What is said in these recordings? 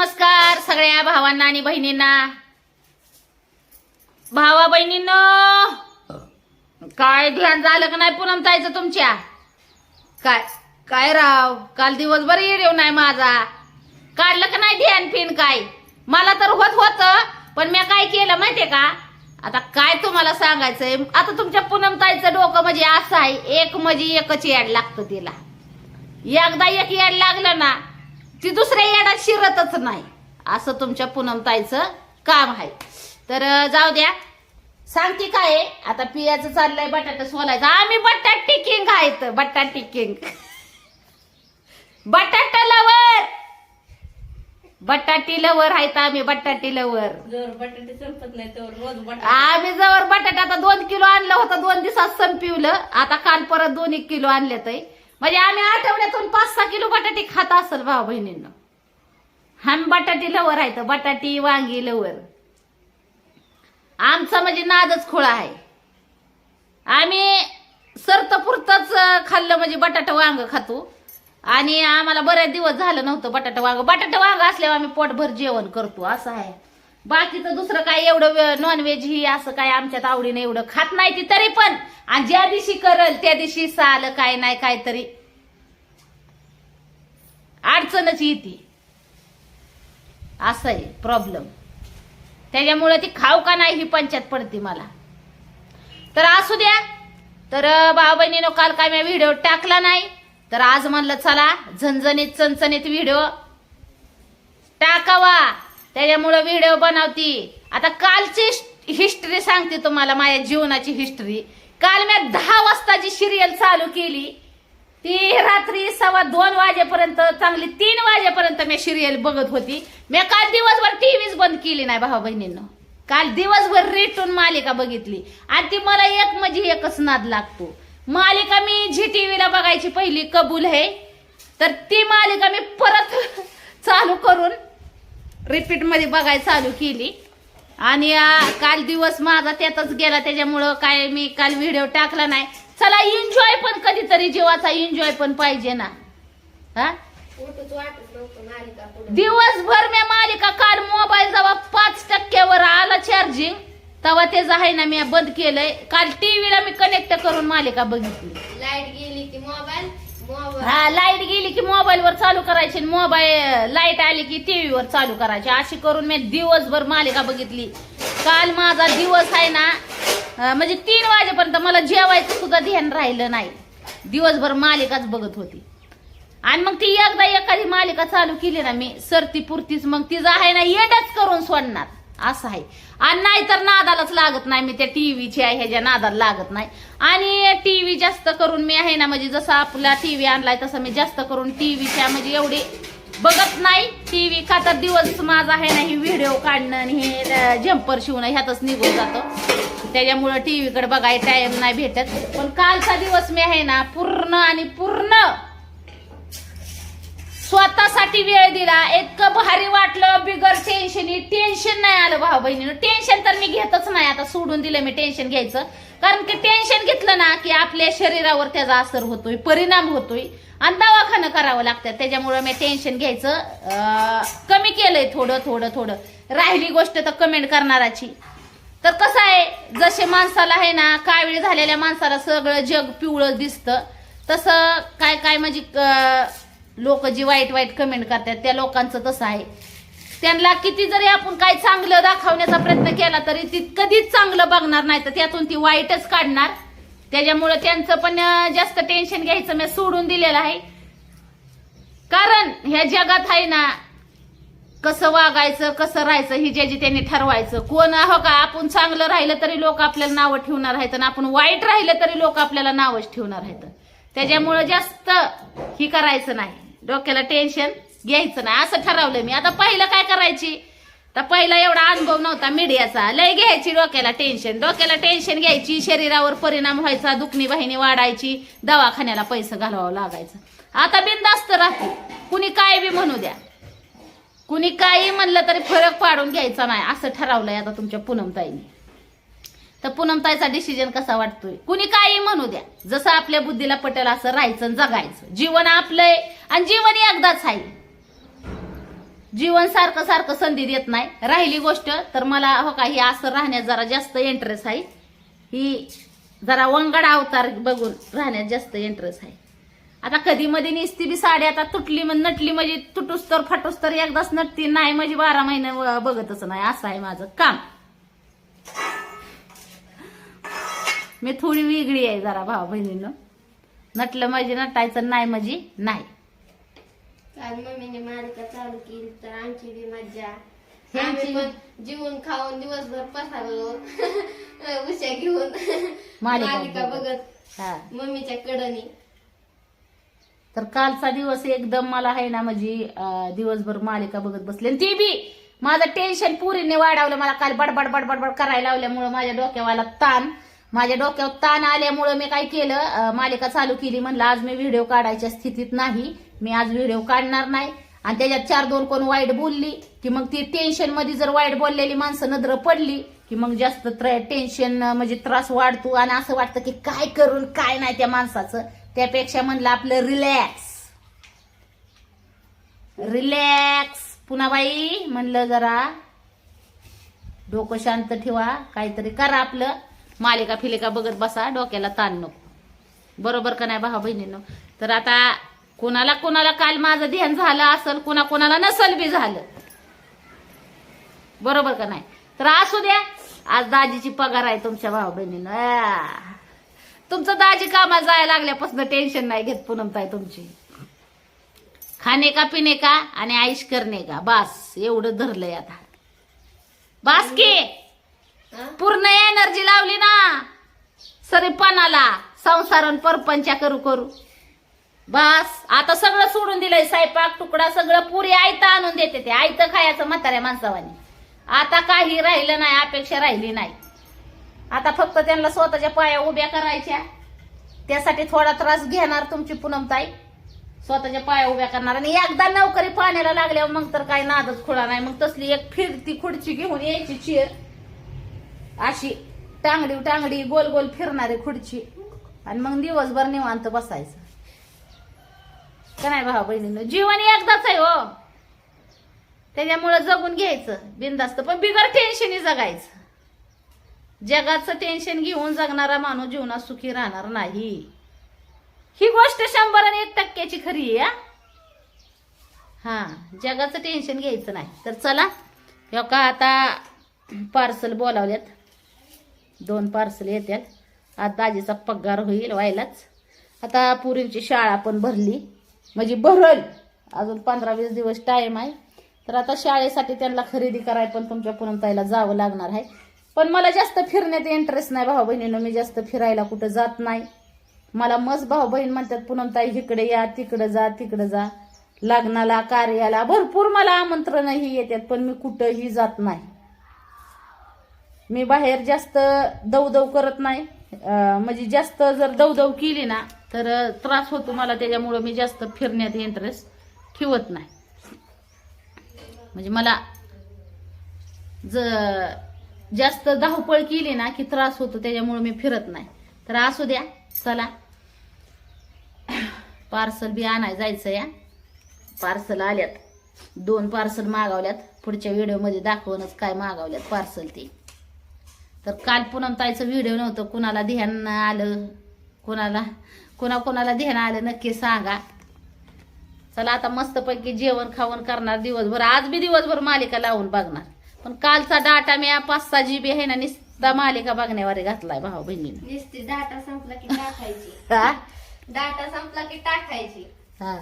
नमस्कार सगळ्या भावांना आणि बहिणींना. भावा बहिणींनो काय ध्यान झालं का नाही पूनम ताईचं तुमच्या? काय काय राव काल दिवसभर येऊ नाही माझा. काढलं का नाही ध्यान फिन काय? मला तर होत होत पण मी काय केलं माहितीये का? आता काय तुम्हाला सांगायचंय? आता तुमच्या पूनम ताईचं डोकं म्हणजे असं आहे एक म्हणजे एकच याड लागतं तिला. एकदा एक याड लागलं ना ती दुसऱ्या याडात शिरतच नाही. असं तुमच्या पूनमताईचं काम आहे. तर जाऊ द्या. सांगते काय? आता पियाचं चाललंय बटाटा सोलायचं. आम्ही बटाट टिकिंग आहेत. बटाट टिकिंग बटाटा लवर. बटाटी लवर आहेत आम्ही बटाटी लवर. जर बटाटे संपत नाही तर रोज बटाटे. आम्ही जवळ बटाटा आता दोन किलो आणलं होतं. दोन दिवसात संपवलं. आता काल परत दोन एक किलो आणले तर म्हणजे आम्ही आठवड्यातून पाच सहा किलो बटाटे खात असेल भाऊ बहिणींना. आम्ही बटाटी लवर आहे तर बटाटी वांगी लवर आमचा म्हणजे नादच खोळा आहे. आम्ही सरतपुरतच खाल्लं म्हणजे बटाटा वांग खातो. आणि आम्हाला बरेच दिवस झालं नव्हतं बटाटा वांग. बटाटा वांग असल्यावर आम्ही पोटभर जेवण करतो असं आहे. बाकीचं दुसरं काय एवढं नॉनव्हेज ही असं काय आमच्यात आवडीने एवढं खात नाही ती तरी पण. आणि ज्या दिवशी करल त्या दिवशी साल काय नाही काय तरी अडचणच येते असं आहे प्रॉब्लेम त्याच्यामुळे ती खाऊ का नाही ही पंचायत पडते मला. तर असू द्या. तर भाऊ बहिणीनं काल काय मी व्हिडिओ टाकला नाही. तर आज म्हणलं चला झणझणीत चणचणीत व्हिडिओ टाकावा. त्याच्यामुळं व्हिडिओ बनवती. आता कालची हिस्ट्री सांगते तुम्हाला माझ्या जीवनाची हिस्ट्री काल मी दहा वाजता जी सिरियल चालू केली. ती रात्री सव्वा दोन वाजेपर्यंत चांगली तीन वाजेपर्यंत मी सिरियल बघत होती. मी काल दिवसभर टीव्हीच बंद केली नाही भावा बहिणींनो. काल दिवसभर रेटून मालिका बघितली. आणि ती मला एक म्हणजे एकच नाद लागतो. मालिका मी झी टीव्हीला बघायची पहिली कबूल आहे. तर ती मालिका मी परत चालू करून रिपीटमध्ये बघायला चालू केली. आणि काल दिवस माझा त्यातच गेला त्याच्यामुळं काय मी काल व्हिडिओ टाकला नाही. चला एन्जॉय पण कधीतरी जीवाचा एन्जॉय पण पाहिजे ना. हा? दिवसभर मी मालिका काल मोबाईल जेव्हा पाच टक्क्यावर आला चार्जिंग तेव्हा त्याचं आहे ना मी बंद केलंय. काल टीव्हीला मी कनेक्ट करून मालिका बघितली. लाइट गेली की मोबाईल हा लाइट गेली की मोबाईल वर चालू करायची मोबाईल लाइट आली की टीव्ही वर चालू करायची. अशी करून मी दिवसभर मालिका बघितली. काल माझा दिवस आहे ना म्हणजे तीन वाजेपर्यंत मला जेवायचं सुद्धा ध्यान राहिलं नाही. दिवसभर मालिकाच बघत होती. आणि मग ती एकदा एखादी मालिका चालू केली ना मी सरती पुरतीच मग तिचं आहे ना येडच करून सोडणार. असं आहे. आणि नाहीतर नादालाच लागत नाही. मी त्या टीव्हीच्या ह्याच्या नादाला लागत नाही. आणि टीव्ही जास्त करून मी आहे ना म्हणजे जसं आपला टीव्ही आणलाय तसं मी जास्त करून टीव्हीच्या म्हणजे एवढी बघत नाही. टीव्ही का तर दिवस माझा आहे ना ही व्हिडिओ काढणं आणि हे जम्पर शिवणं ह्यातच निघून जातो. त्याच्यामुळं टीव्हीकडे बघायला टाइम नाही भेटत. पण कालचा दिवस मी आहे ना पूर्ण आणि पूर्ण स्वतःसाठी वेळ दिला. इतकं भारी वाटलं. बिगर टेन्शन टेन्शन नाही आलं भाऊ बहिणीनं. टेन्शन तर मी घेतच नाही. आता सोडून दिलं मी टेन्शन घ्यायचं. कारण की टेन्शन घेतलं ना की आपल्या शरीरावर त्याचा असर होतोय परिणाम होतोय. आणि दवाखानं करावं लागतं. त्याच्यामुळं मी टेन्शन घ्यायचं कमी केलंय थोडं थोडं थोडं. राहिली गोष्ट तर कमेंट करणाराची. तर कसं आहे? जसे माणसाला आहे ना कावीळ झालेल्या माणसाला सगळं जग पिवळं दिसतं. तसं काय काय म्हणजे लोक जी वाईट वाईट कमेंट करतात त्या लोकांचं तसं आहे. त्यांना किती जरी आपण काय चांगलं दाखवण्याचा प्रयत्न केला तरी ती कधीच चांगलं बघणार नाही तर त्यातून ती वाईटच काढणार. त्याच्यामुळं त्यांचं पण जास्त टेन्शन घ्यायचं मी सोडून दिलेलं आहे. कारण ह्या जगात आहे ना कसं वागायचं कसं राहायचं ही ज्याची त्यांनी ठरवायचं. कोण हो का आपण चांगलं राहिलं तरी लोक आपल्याला नावं ठेवणार आहेत आणि आपण वाईट राहिलं तरी लोक आपल्याला नावच ठेवणार आहेत. त्याच्यामुळं जास्त ही करायचं नाही. डोक्याला टेन्शन घ्यायचं नाही. असं ठरवलं मी. आता पहिलं काय करायची? तर पहिला एवढा अनुभव नव्हता मीडियाचा. लय घ्यायची डोक्याला टेन्शन डोक्याला टेन्शन घ्यायची शरीरावर परिणाम व्हायचा दुखणी वाहिनी वाढायची दवाखान्याला पैसे घालवावं लागायचं. आता बिंदास्त राहते. कुणी काय बी म्हणू द्या. कुणी काही म्हणलं तरी फरक पाडून घ्यायचा नाही. असं ठरवलंय आता तुमच्या पूनमताईने. तर पूनमताईचा डिसिजन कसा वाटतोय? कुणी काही म्हणू द्या. जसं आपल्या बुद्धीला पटेल असं राहायचं जगायचं. जीवन आपलंय. आणि जीवन एकदाच आहे. जीवन सारखं सारखं संधी देत नाही. राहिली गोष्ट तर मला हो का ही असं राहण्यात जरा जास्त इंटरेस्ट आहे. ही जरा वंगड अवतार बघून राहण्यात जास्त इंटरेस्ट आहे. आता कधी मध्ये निसती बी साडी आता तुटली मग नटली म्हणजे तुटूस तर फाटूस तर एकदाच नटती नाही म्हणजे बारा महिने व- बघतच नाही. असं आहे माझं काम. मी थोडी वेगळी आहे जरा भाऊ बहिणीनं नटलं म्हणजे नटायचं नाही म्हणजे नाही. काल मम्मीने मालिका चालू केली तर आमची बी मज्जा. पण जीवन खाऊन दिवसभर पसारलो. उशा घेऊन. मालिका मालिका बघत. बघत. हा. मम्मीच्या कडनी. तर कालचा दिवस एकदम मला आहे ना म्हणजे अं, दिवसभर मालिका बघत बसले. आणि ती बी माझं टेन्शन पुरीने वाढवलं. मला काल बडबड बडबड बड करायला लावल्यामुळं माझ्या डोक्यावाला ताण. माझ्या डोक्यावर ताण आल्यामुळं मी काय केलं अं, मालिका चालू केली. म्हणलं आज मी व्हिडिओ काढायच्या स्थितीत नाही. मी आज व्हिडिओ काढणार नाही. आणि त्याच्यात चार दोन कोण वाईट बोलली की मग ती टेन्शनमध्ये जर वाईट बोललेली माणसं नजर पडली की मग जास्त टेन्शन म्हणजे त्रास वाढतो. आणि असं वाटतं की काय करून काय नाही त्या माणसाचं. त्यापेक्षा म्हणलं आपलं रिलॅक्स रिलॅक्स पुन्हा बाई म्हणलं जरा डोकं शांत ठेवा. काहीतरी करा आपलं. मालिका फिलिका बघत बसा डोक्याला ताण नको. बरोबर का नाही भावा बहिणीनं? तर आता कोणाला कोणाला काल माझं ध्यान झालं असेल कुणा कोणाला नसल बी झालं. बरोबर का नाही? तर असू द्या आज दाजीची पगार आहे तुमच्या भाऊ बहिणीनं. तुमचं दाजी कामाला जायला लागल्यापासून टेन्शन नाही घेत पुनमताय तुमची. खाणे का पिणे का आणि आईश करणे का? बास एवढं धरलंय आता. बास की. पूर्ण एनर्जी लावली ना सरी पणाला संसारण परपंचा करू करू. बस आता सगळं सोडून दिलंय स्वयंपाक तुकडा सगळं पुरी आयतं आणून देते ते. आयतं खायचं म्हाताऱ्या माणसावानी. आता काही राहिलं नाही अपेक्षा राहिली नाही. आता फक्त त्यांना स्वतःच्या पाया उभ्या करायच्या. त्यासाठी थोडा त्रास घेणार तुमची पुनमताई. स्वतःच्या पाया उभ्या करणार. आणि एकदा नोकरी पाण्याला लागल्यावर मग तर काही नादच खुळा नाही. मग तसली एक फिरती खुर्ची घेऊन यायची चीर. अशी टांगडी टांगडी गोल गोल फिरणारी खुर्ची. आणि मग दिवसभर निवांत बसायचं. का नाही भाऊ बहिणीनं? जीवन एकदाच आहे हो. त्याच्यामुळं जगून घ्यायचं. बिंदास्त पण बिगर टेन्शनही जगायचं. जगाचं टेन्शन घेऊन जगणारा माणूस जीवनात सुखी राहणार नाही. ही गोष्ट शंभर आणि एक टक्क्याची खरी आहे हा. जगाचं टेन्शन घ्यायचं नाही. तर चला का आता पार्सल बोलावल्यात दोन पार्सल येतात आज दाजीचा पगार होईल व्हायलाच. आता पुरींची शाळा पण भरली. म्हणजे भरल. अजून पंधरा वीस दिवस टाइम आहे. तर आता शाळेसाठी त्यांना खरेदी कराय पण तुमच्या पुनमताईला जावं लागणार आहे. पण मला जास्त फिरण्यात इंटरेस्ट नाही भाऊ बहिणीनं. मी जास्त फिरायला कुठं जात नाही. मला मस्त भाऊ बहीण म्हणतात पुनमताई इकडे या तिकडे जा तिकडे जा. लग्नाला कार्याला भरपूर मला आमंत्रणही येतात पण मी कुठंही जात नाही. मी बाहेर जास्त दवदव करत नाही. म्हणजे जास्त जर दवदव केली ना तर त्रास होतो मला त्याच्यामुळं मी जास्त फिरण्यात इंटरेस्ट ठेवत नाही. म्हणजे मला ज जास्त धावपळ केली ना की त्रास होतो त्याच्यामुळे मी फिरत नाही. तर असू द्या चला. पार्सल बी आणाय जायचं या. पार्सल आल्यात. दोन पार्सल मागवल्यात. पुढच्या व्हिडिओमध्ये दाखवूनच काय मागवल्यात पार्सल ते. तर काल पूनम ताईचं व्हिडिओ नव्हतं. कुणाला ध्यान आलं? कुणाला? कुणा कुणाला ध्यान आलं नक्की सांगा. चला आता मस्तपैकी जेवण खावण करणार दिवसभर. आज बी दिवसभर मालिका लावून बघणार. पण कालचा डाटा मी पाच सहा जी बी आहे ना निस्ता मालिका बघण्यावर घातलाय भाऊ बहिणीने. नुसती डाटा संपला की टाकायची. डाटा संपला की टाकायची. हा.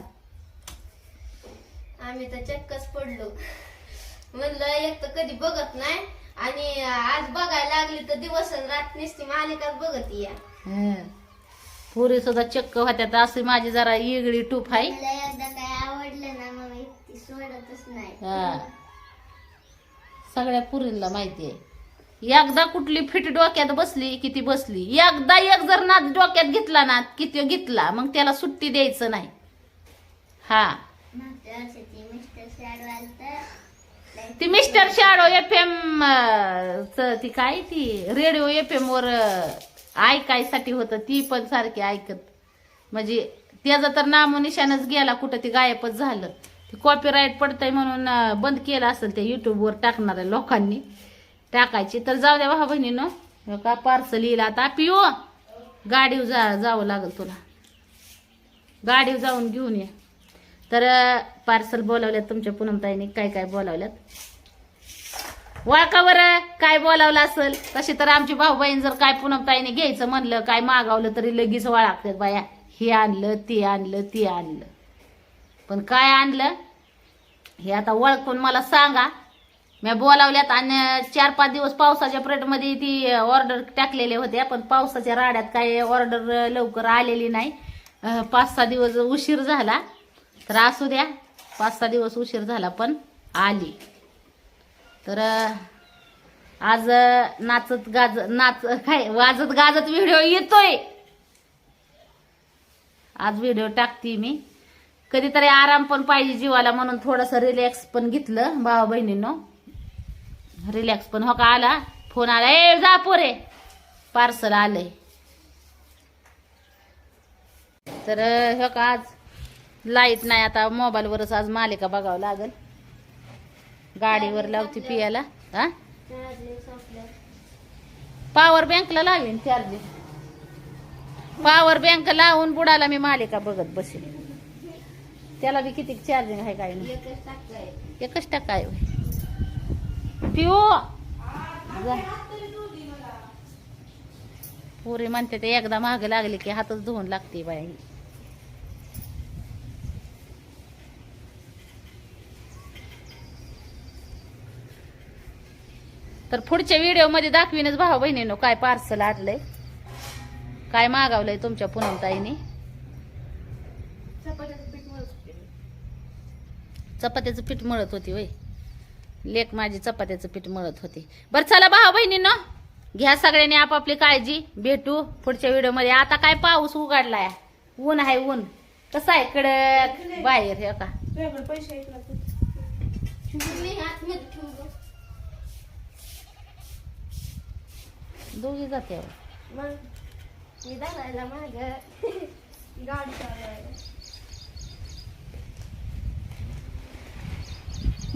आम्ही तर चक्कच पडलो. म्हणलं एक तर कधी बघत नाही आज बघायला लागली तर दिवस आणि रात नुसती मालिकाच बघत या. हं. पुरी सुद्धा चक्क होत्या तर अशी माझी जरा वेगळी टूप आहे. मला एकदा काय आवडलं ना मग मी ती सोडतच नाही. हा. सगळ्या पुरींना माहिती आहे. एकदा कुठली फिट डोक्यात बसली की ती बसली. एकदा एक जर नाद डोक्यात घेतला ना की तो घेतला मग त्याला सुट्टी द्यायचं नाही. हा. मागच्या वर्षी मिस्टर शाळवाल ती मिस्टर शाडो एफ एम ती काय ती रेडिओ एफ एम वर ऐकायसाठी होतं ती पण सारखी ऐकत. म्हणजे त्याचं तर नामो निशाणच गेला कुठं ती गायबच झालं. ते कॉपीराईट पडतंय म्हणून बंद केलं असेल ते युट्यूबवर टाकणाऱ्या लोकांनी. टाकायची. तर जाऊ द्या भाऊ बहिणीनं का पार्सल येईल आता. पिओ गाडीवर जा जावं लागेल तुला. गाडीवर जाऊन घेऊन ये. तर पार्सल बोलावल्यात तुमच्या पूनमताईने. काय काय बोलावल्यात वळका बरं काय बोलावलं असेल? तशी तर आमची भाऊ बहीण जर काय पूनमताईने घ्यायचं म्हणलं काय मागावलं तरी लगेच वळागतात बाया. हे आणलं ते आणलं ते आणलं. पण काय आणलं? हे आता ओळखून मला सांगा. मी बोलावल्यात आणि चार पाच दिवस पावसाच्या प्रेटमध्ये ती ऑर्डर टाकलेले होते पण पावसाच्या राड्यात काय ऑर्डर लवकर आलेली नाही. पाच सहा दिवस उशीर झाला. तर असू द्या पाच सहा दिवस उशीर झाला पण आली. तर आज नाचत गाज नाच काय वाजत गाजत व्हिडिओ येतोय. आज व्हिडिओ टाकते मी. कधीतरी आराम पण पाहिजे जीवाला म्हणून थोडंसं रिलॅक्स पण घेतलं भावा बहिणींनो. रिलॅक्स पण हो का आला? फोन आला ए जा पोरे. पार्सल आलंय. तर हो का आज लाइट नाही आता मोबाईलवरच आज मालिका बघावं लागल. गाडीवर लावते पियाला. हा? पॉवर बँकला लावीन चार्जिंग पॉवर बँक लावून बुडाला मी मालिका बघत बसेल. त्याला बी किती चार्जिंग आहे काय नाही एकच टक्का आहे जा. पोरी म्हणते ते एकदा माग लागली की हातच धुवून लागते बाई. तर पुढच्या व्हिडिओमध्ये दाखवीनच भाऊ बहिणीनो काय पार्सल आणलंय. काय मागवलंय तुमच्या पूनमताईने? चपात्याचं पीठ मळत चपात्याचं पीठ मळत होती वय लेक माझी चपात्याचं पीठ मळत होती. बरं चला भाऊ बहिणींनो घ्या सगळ्यांनी आपापली काळजी भेटू पुढच्या व्हिडिओमध्ये. आता काय पाऊस उघडलाय? ऊन आहे ऊन. कसं आहे? कडक बाहेर हे का मी दोघी जाते मग मी धरायला माग. गाडी चालवायला.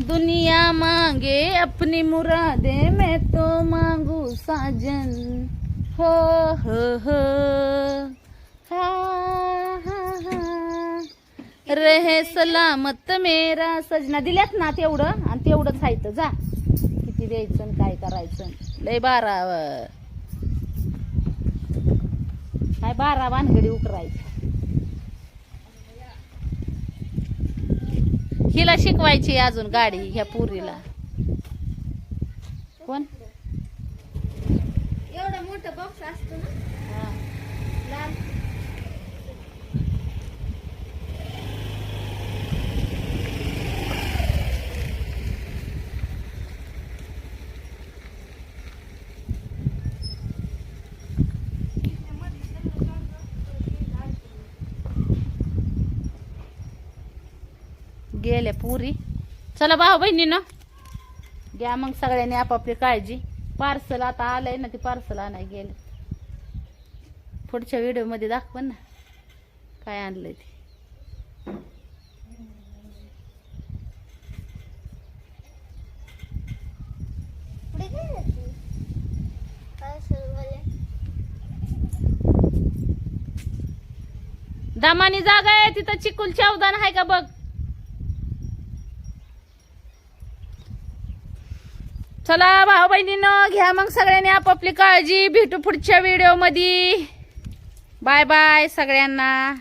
दुनिया मांगे अपनी मुरादे मैं तो मांगू साजन। हो हो हो। हा हा हा। रहे सलामत मेरा सजना. दिल्यात ना तेवढं? आणि तेवढंच आहे जा. किती द्यायचं काय करायचं? लय बारा अं, काय बारा भानगडी उकरायचं. हिला शिकवायची अजून गाडी ह्या पुरीला. कोण? एवढा मोठा बॉक्स असतो ना? गेल्या पुरी. चला भाऊ बहिणीनं घ्या मग सगळ्यांनी आपापली काळजी. पार्सल आता आलंय ना ते पार्सल आणाय गेले. पुढच्या व्हिडिओमध्ये दाखव ना काय आणलंय ते. दमानी जागा आहे तिथं चिकुल चौदान आहे का बघ? चला भाऊ बहिणीनं घ्या मग सगळ्यांनी आपापली काळजी. भेटू पुढच्या व्हिडिओमध्ये बाय बाय सगळ्यांना.